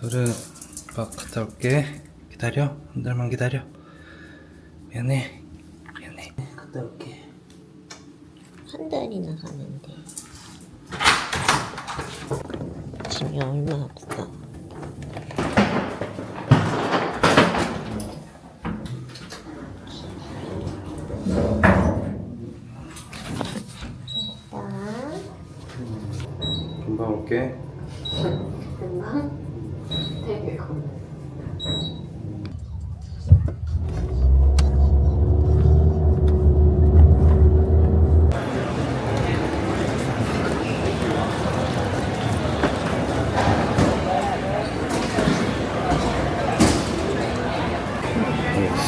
돌은 막 갔다 올게. 기다려. 한 달만 기다려. 미안해. 미안해. 갔다 올게. 한 달이나 가는데. 짐이 얼마나 없어 금방 올게. 금방 되게 고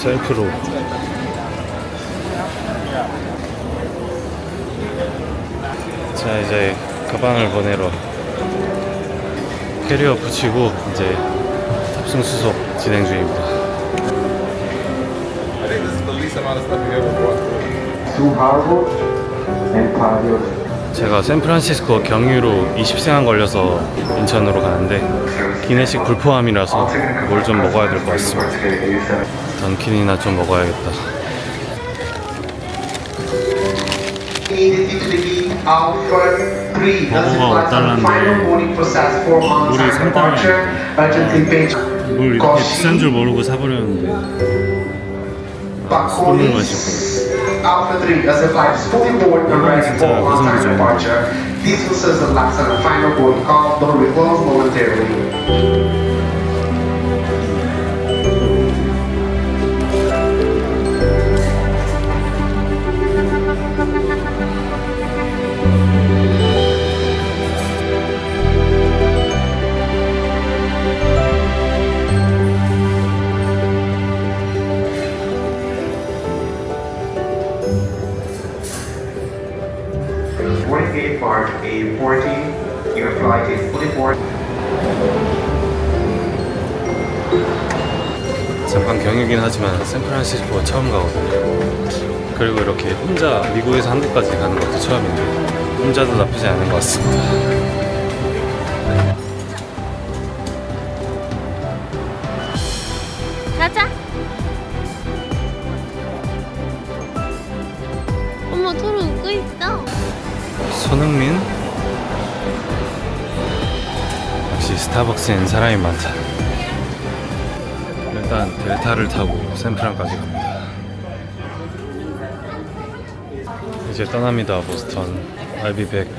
셀프로. 자 이제 가방을 보내러 캐리어 붙이고 이제 탑승 수속 진행 중입니다. 제가 샌프란시스코 경유로 20시간 걸려서 인천으로 가는데 기내식 불포함이라서 뭘 좀 먹어야 될 것 같습니다. 던킨이나 좀 먹어야겠다 버거가 5달러인데 물이 3달러입니다. 물 이렇게 비싼 줄 모르고 사버렸는데 술을 마시고 Alpha 3 as the flight is fully board and ready for on-time departure. This will serve the last and final boarding call. Will close momentarily. 잠깐 경유긴 하지만 샌프란시스코 처음 가거든요. 그리고 이렇게 혼자 미국에서 한국까지 가는 것도 처음인데 혼자도 나쁘지 않은 것 같습니다. 가자. 어머 토로 웃고 있어. 손흥민? 역시 스타벅스엔 사람이 많다 일단 델타를 타고 샌프란까지 갑니다. 이제 떠납니다 보스턴. I'll be back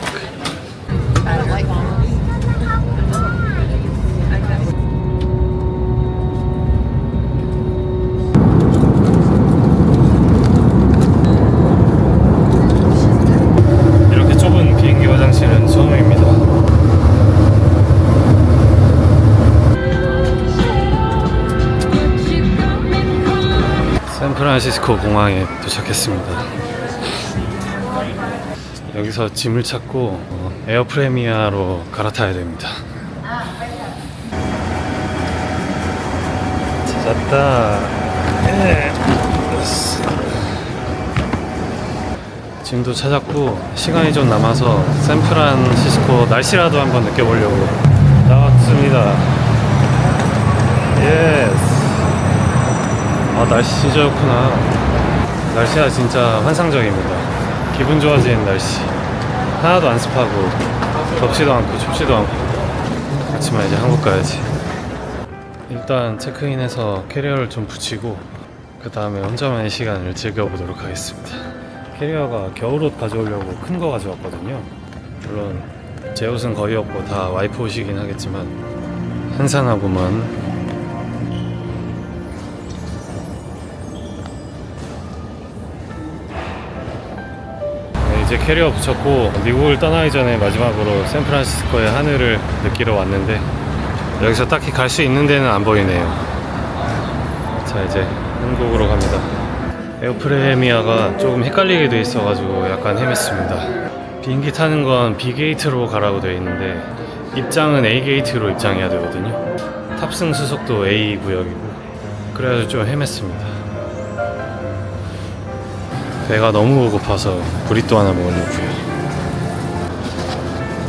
샌프란시스코 공항에 도착했습니다. 여기서 짐을 찾고 어, 에어 프레미아로 갈아타야 됩니다. 찾았다. 예. 짐도 찾았고 시간이 좀 남아서 샌프란시스코 날씨라도 한번 느껴보려고 나왔습니다. 예스. 아 날씨 진짜 좋구나. 날씨가 진짜 환상적입니다. 기분 좋아지는 날씨. 하나도 안 습하고 덥지도 않고 춥지도 않고. 그렇지만 이제 한국 가야지. 일단 체크인해서 캐리어를 좀 붙이고 그 다음에 혼자만의 시간을 즐겨보도록 하겠습니다. 캐리어가 겨울옷 가져오려고 큰 거 가져왔거든요. 물론 제 옷은 거의 없고 다 와이프 옷이긴 하겠지만 한산하고만 이제 캐리어 붙였고 미국을 떠나기 전에 마지막으로 샌프란시스코의 하늘을 느끼러 왔는데 여기서 딱히 갈 수 있는 데는 안 보이네요. 자 이제 한국으로 갑니다. 에어프레미아가 조금 헷갈리게 돼 있어가지고 약간 헤맸습니다. 비행기 타는 건 B 게이트로 가라고 되어 있는데 입장은 A 게이트로 입장해야 되거든요. 탑승 수속도 A 구역이고 그래서 좀 헤맸습니다. 배가 너무 고파서 브리또 하나 먹으려고요.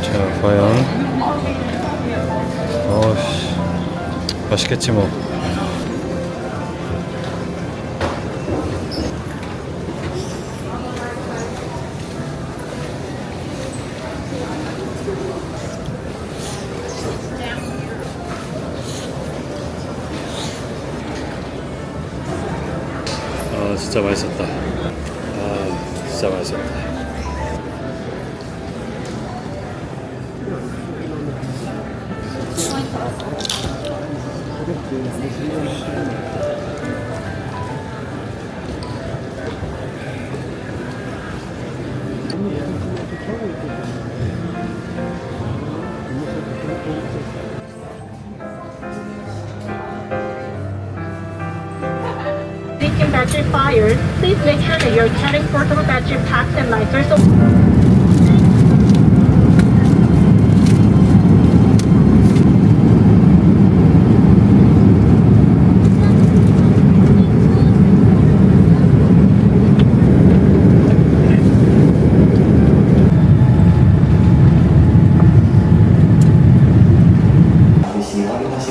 자, 과연 어씨 맛있겠지 뭐. 아 진짜 맛있었다. 아 진짜 맛있었다. Lithium battery fires, please make sure that your carrying portable battery packs and lights are so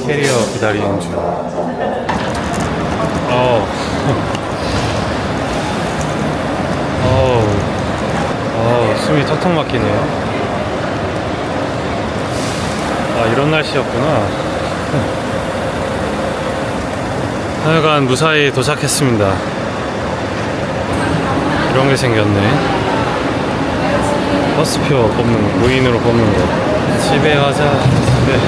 캐리어 기다리는 중. 숨이 턱턱 막히네요. 아, 이런 날씨였구나. 하여간 무사히 도착했습니다. 이런 게 생겼네. 버스표 뽑는 거, 무인으로 뽑는 거. 집에 가자, 집에.